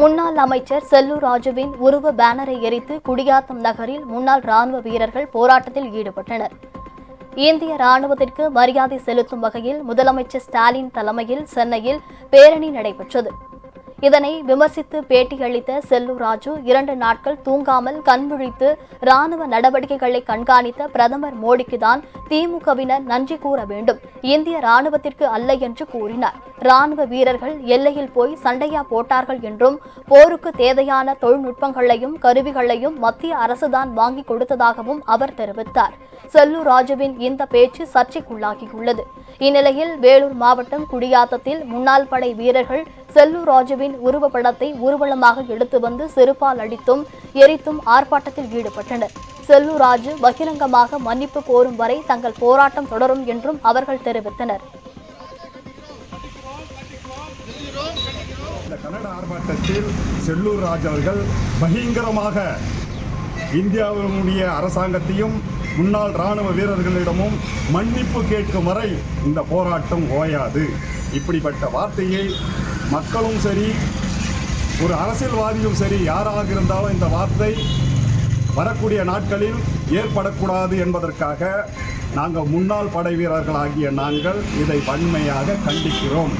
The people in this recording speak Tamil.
முன்னாள் அமைச்சர் செல்லூர் ராஜுவின் உருவ பேனரை எரித்து குடியாத்தம் நகரில் முன்னாள் ராணுவ வீரர்கள் போராட்டத்தில் ஈடுபட்டனர். இந்திய ராணுவத்திற்கு மரியாதை செலுத்தும் வகையில் முதலமைச்சர் ஸ்டாலின் தலைமையில் சென்னையில் பேரணி நடைபெற்றது. இதனை விமர்சித்து பேட்டியளித்த செல்லூர் ராஜு இரண்டு நாட்கள் தூங்காமல் கண்விழித்து ராணுவ நடவடிக்கைகளை கண்காணித்த பிரதமர் மோடிக்குதான் திமுகவினர் நன்றி கூற வேண்டும் இந்திய ராணுவத்திற்கு அல்ல என்று கூறினார். ராணுவ வீரர்கள் எல்லையில் போய் சண்டையா போட்டார்கள் என்றும் போருக்கு தேவையான தொழில்நுட்பங்களையும் கருவிகளையும் மத்திய அரசுதான் வாங்கி கொடுத்ததாகவும் அவர் தெரிவித்தார். செல்லூர் ராஜுவின் இந்த பேச்சு சர்ச்சைக்குள்ளாகியுள்ளது. இந்நிலையில் வேலூர் மாவட்டம் குடியாத்தத்தில் முன்னாள் படை வீரர்கள் செல்லூர் ராஜுவின் உருவப்படத்தை ஊர்வலமாக எடுத்து வந்து செருப்பால் அடித்தும் எரித்தும் ஆர்ப்பாட்டத்தில் ஈடுபட்டனர். செல்லூர் ராஜு பகிரங்கமாக மன்னிப்பு கோரும் வரை தங்கள் போராட்டம் தொடரும் என்றும் அவர்கள் தெரிவித்தனர். இந்த கன்னட ஆர்ப்பாட்டத்தில் செல்லூர் ராஜ் அவர்கள் இந்தியாவினுடைய அரசாங்கத்தையும் முன்னாள் ராணுவ வீரர்களிடமும் மன்னிப்பு கேட்கும் வரை இந்த போராட்டம் ஓயாது. இப்படிப்பட்ட வார்த்தையை மக்களும் சரி ஒரு அரசியல்வாதியும் சரி யாராக இருந்தாலும் இந்த வார்த்தை வரக்கூடிய நாட்களில் ஏற்படக்கூடாது என்பதற்காக நாங்கள் முன்னாள் படை வீரர்களாகிய நாங்கள் இதை வன்மையாக கண்டிக்கிறோம்.